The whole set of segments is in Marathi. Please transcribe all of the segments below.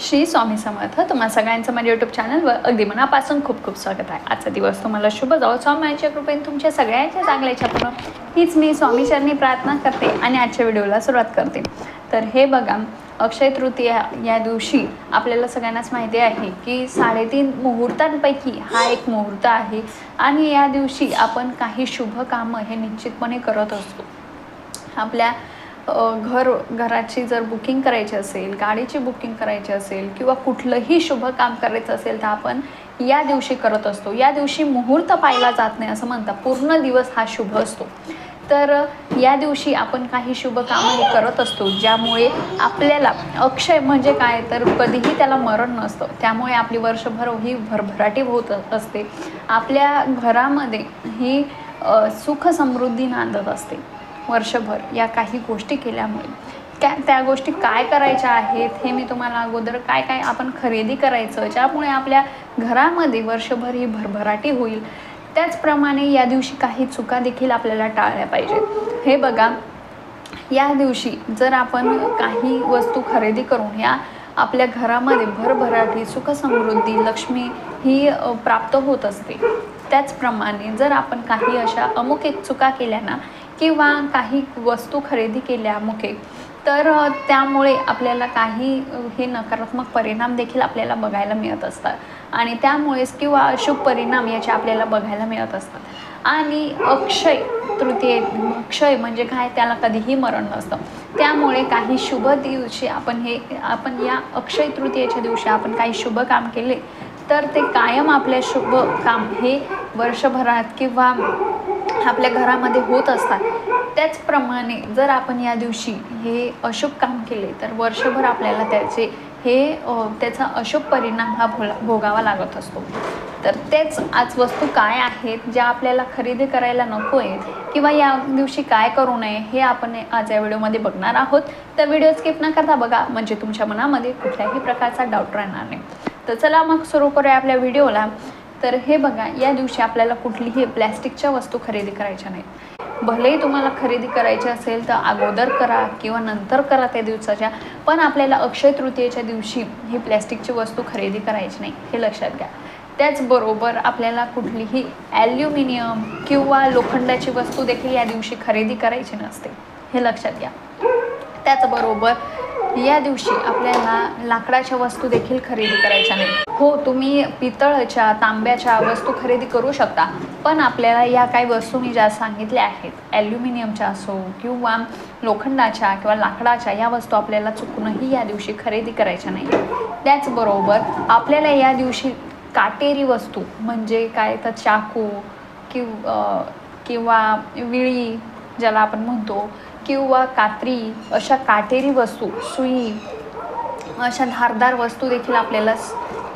श्री स्वामी समर्थ. तुम्हा सगळ्यांचं माझ्या यूट्यूब चॅनलवर अगदी मनापासून खूप खूप स्वागत आहे. आजचा दिवस तुम्हाला शुभ जाऊ स्वामीच्या कृपेने तुमच्या सगळ्यांच्या चांगल्याच्या पूर्ण हीच मी स्वामीचरणी प्रार्थना करते आणि आजच्या व्हिडिओला सुरुवात करते. तर हे बघा अक्षय तृतीया या दिवशी आपल्याला सगळ्यांनाच माहिती आहे की साडेतीन मुहूर्तांपैकी हा एक मुहूर्त आहे आणि या दिवशी आपण काही शुभ कामं हे निश्चितपणे करत असतो. आपल्या घर घराची जर बुकिंग करायची असेल गाडीची बुकिंग करायची असेल किंवा कुठलंही शुभ काम करायचं असेल तर आपण या दिवशी करत असतो. या दिवशी मुहूर्त पाहिला जात नाही असं म्हणतात. पूर्ण दिवस हा शुभ असतो. तर या दिवशी आपण काही शुभ कामं करत असतो ज्यामुळे आपल्याला अक्षय म्हणजे काय तर कधीही त्याला मरण नसतं. त्यामुळे आपली वर्षभर ही भरभराटी होत असते. आपल्या घरामध्ये ही सुख समृद्धी नांदत असते. वर्षभर या काही गोष्टी केल्यामुळे. त्या त्या गोष्टी काय करायच्या आहेत हे मी तुम्हाला अगोदर काय काय आपण खरेदी करायचं ज्यामुळे आपल्या घरामध्ये वर्षभर ही भरभराटी होईल त्याचप्रमाणे या दिवशी काही चुका देखील आपल्याला टाळल्या पाहिजेत. हे बघा या दिवशी जर आपण काही वस्तू खरेदी करून या आपल्या घरामध्ये भरभराटी सुखसमृद्धी लक्ष्मी ही प्राप्त होत असते. त्याचप्रमाणे जर आपण काही अशा अमुक एक चुका केल्या ना किंवा काही वस्तू खरेदी केल्यामुळे. तर त्यामुळे आपल्याला काही हे नकारात्मक परिणाम देखील आपल्याला बघायला मिळत असतात. आणि त्यामुळेच किंवा अशुभ परिणाम याचे आपल्याला बघायला मिळत असतात. आणि अक्षय तृतीय अक्षय म्हणजे काय? त्याला कधीही मरण नसतं. त्यामुळे काही शुभ दिवशी आपण हे आपण या अक्षय तृतीयेच्या दिवशी आपण काही शुभ काम केले तर ते कायम आपले शुभ काम हे वर्षभरात किंवा आपल्या घरामध्ये होत असतात. त्याचप्रमाणे जर आपण या दिवशी हे अशुभ काम केले तर वर्षभर आपल्याला त्याचे हे त्याचा अशुभ परिणाम हा भोला भोगावा लागत असतो. तर तेच आज वस्तू काय आहेत ज्या आपल्याला खरेदी करायला नको आहेत किंवा या दिवशी काय करू नये हे आपण आज या व्हिडिओमध्ये बघणार आहोत. तर व्हिडिओ स्किप न करता बघा म्हणजे तुमच्या मनामध्ये कुठल्याही प्रकारचा डाऊट राहणार नाही. तर चला मग सुरू करूया आपल्या व्हिडिओला. तर हे बघा या दिवशी आपल्याला कुठलीही प्लॅस्टिकच्या वस्तू खरेदी करायच्या नाहीत. भलेही तुम्हाला खरेदी करायची असेल तर अगोदर करा किंवा नंतर करा त्या दिवसाच्या पण आपल्याला अक्षय तृतीयेच्या दिवशी ही प्लॅस्टिकची वस्तू खरेदी करायची नाही हे लक्षात घ्या. त्याचबरोबर आपल्याला कुठलीही ॲल्युमिनियम किंवा लोखंडाची वस्तू देखील या दिवशी खरेदी करायची नसते हे लक्षात घ्या. त्याचबरोबर या दिवशी आपल्याला लाकडाच्या वस्तू देखील खरेदी करायच्या नाही हो तुम्ही पितळच्या तांब्याच्या वस्तू खरेदी करू शकता पण आपल्याला या काही वस्तू मी ज्या सांगितल्या आहेत ॲल्युमिनियमच्या असो किंवा लोखंडाच्या किंवा लाकडाच्या या वस्तू आपल्याला चुकूनही या दिवशी खरेदी करायच्या नाही त्याचबरोबर आपल्याला या दिवशी काटेरी वस्तू म्हणजे काय तर चाकू किंवा किंवा विळी ज्याला आपण म्हणतो किंवा कात्री अशा काटेरी वस्तू सुई अशा धारदार वस्तू देखील आपल्याला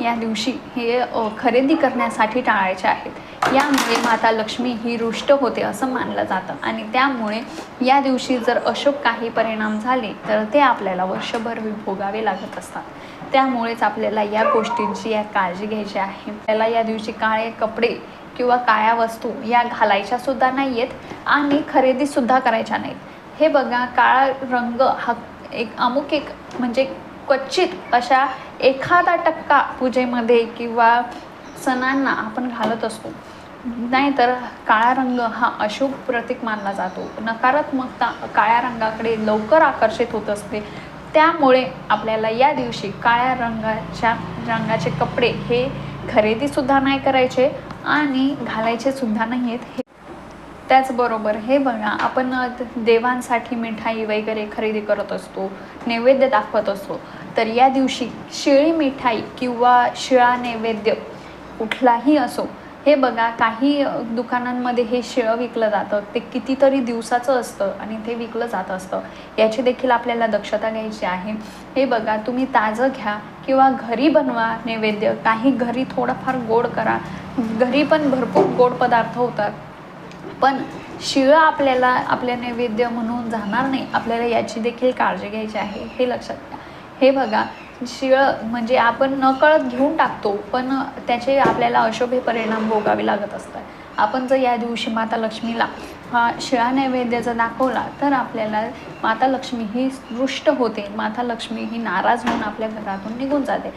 या दिवशी हे खरेदी करण्यासाठी टाळायचे आहेत. यामुळे माता लक्ष्मी ही रुष्ट होते असं मानलं जातं. आणि त्यामुळे या दिवशी जर अशुभ काही परिणाम झाले तर ते आपल्याला वर्षभर भोगावे लागत असतात. त्यामुळेच आपल्याला या गोष्टींची या काळजी घ्यायची आहे. आपल्याला या दिवशी काळे कपडे किंवा काळ्या वस्तू या घालायच्या सुद्धा नाही आहेत आणि खरेदीसुद्धा करायच्या नाहीत. हे बघा काळा रंग हा एक अमुक एक म्हणजे क्वचित अशा एखादा टक्का पूजेमध्ये किंवा सणांना आपण घालत असतो. नाहीतर काळा रंग हा अशुभ प्रतीक मानला जातो. नकारात्मकता काळ्या रंगाकडे लवकर आकर्षित होत असते. त्यामुळे आपल्याला या दिवशी काळ्या रंगाच्या रंगाचे कपडे हे खरेदीसुद्धा नाही करायचे आणि घालायचे सुद्धा नाही आहेत हे त्याचबरोबर हे बघा आपण देवांसाठी मिठाई वगैरे खरेदी करत असतो नैवेद्य दाखवत असतो तर या दिवशी शिळी मिठाई किंवा शिळा नैवेद्य कुठलाही असो हे बघा काही दुकानांमध्ये हे शिळं विकलं जातं ते कितीतरी दिवसाचं असतं आणि ते विकलं जात असतं. याची देखील आपल्याला दक्षता घ्यायची आहे. हे बघा तुम्ही ताजं घ्या किंवा घरी बनवा नैवेद्य काही घरी थोडंफार गोड करा. घरी पण भरपूर गोड पदार्थ होतात. पण शिळं आपल्याला आपल्या नैवेद्य म्हणून जाणार नाही. आपल्याला याची देखील काळजी घ्यायची आहे हे लक्षात घ्या. हे बघा शिळं म्हणजे आपण नकळत घेऊन टाकतो पण त्याचे आपल्याला अशोभे परिणाम भोगावे लागत असतात. आपण जर या दिवशी माता लक्ष्मीला हा शिळा नैवेद्य जर दाखवला तर आपल्याला माता लक्ष्मी ही रुष्ट होते. माता लक्ष्मी ही नाराज होऊन आपल्या घरातून निघून जाते.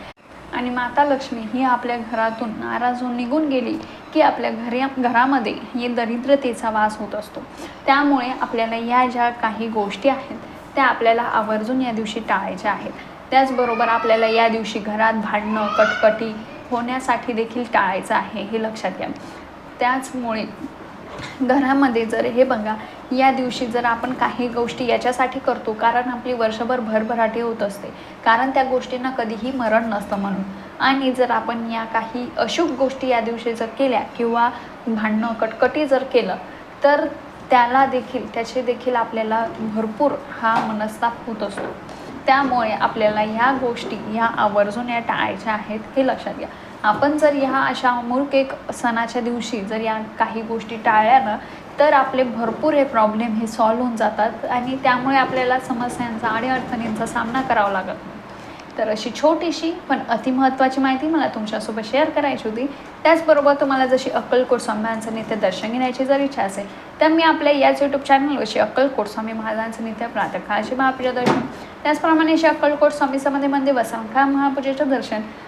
आणि माता लक्ष्मी ही आपल्या घरातून नाराज होऊन निघून गेली की आपल्या घरी घरामध्ये हे दरिद्रतेचा वास होत असतो. त्यामुळे आपल्याला या ज्या काही गोष्टी आहेत त्या आपल्याला आवर्जून या दिवशी टाळायच्या आहेत. त्याचबरोबर आपल्याला या दिवशी घरात भांडणं कटकटी होण्यासाठी देखील टाळायचं आहे हे लक्षात घ्या. त्याचमुळे घरामध्ये जर हे बघा या दिवशी जर आपण काही गोष्टी याच्यासाठी करतो कारण आपली वर्षभर भरभराटी होत असते. कारण त्या गोष्टींना कधीही मरण नसतं म्हणून. आणि जर आपण या काही अशुभ गोष्टी या दिवशी जर केल्या किंवा भांडणं कटकटी जर केलं तर त्याला देखील त्याचे देखील आपल्याला भरपूर हा मनस्ताप होत असतो. त्यामुळे आपल्याला ह्या गोष्टी ह्या आवर्जून या टाळायच्या आहेत हे लक्षात घ्या. आपण जर ह्या अशा अमूर्क एक सणाच्या दिवशी जर या काही गोष्टी टाळल्या ना तर आपले भरपूर हे प्रॉब्लेम हे सॉल्व्ह होऊन जातात आणि त्यामुळे आपल्याला समस्यांचा आणि अडचणींचा सामना करावा लागत तर अशी छोटीशी पण अतिमहत्त्वाची माहिती मला तुमच्यासोबत शेअर करायची होती. त्याचबरोबर तुम्हाला जशी अक्कलकोट स्वामींचं नित्य दर्शन घेण्याची जर इच्छा असेल तर मी आपल्या याच यूट्यूब चॅनलवरशी अक्कलकोट स्वामी महाराजांचं नित्य प्रातःकाळचे महापूजा दर्शन. त्याचप्रमाणे अशी अक्कलकोट स्वामी समाधी मंदिर वसंतकाळ महापूजेचं दर्शन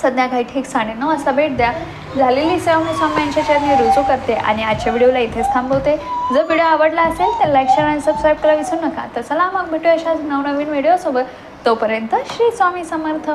संध्याकाळी ठीक साडेनऊ वाजता भेट द्या. झालेली सेवा मी स्वामी यांच्या चरणी रुजू करते आणि आजच्या व्हिडिओला इथेच थांबवते. जर व्हिडिओ आवडला असेल तर लाईक शेअर आणि सबस्क्राईब करायला विसरू नका. तर चला मग भेटूया अशाच नवनवीन व्हिडिओसोबत. तोपर्यंत श्री स्वामी समर्थ.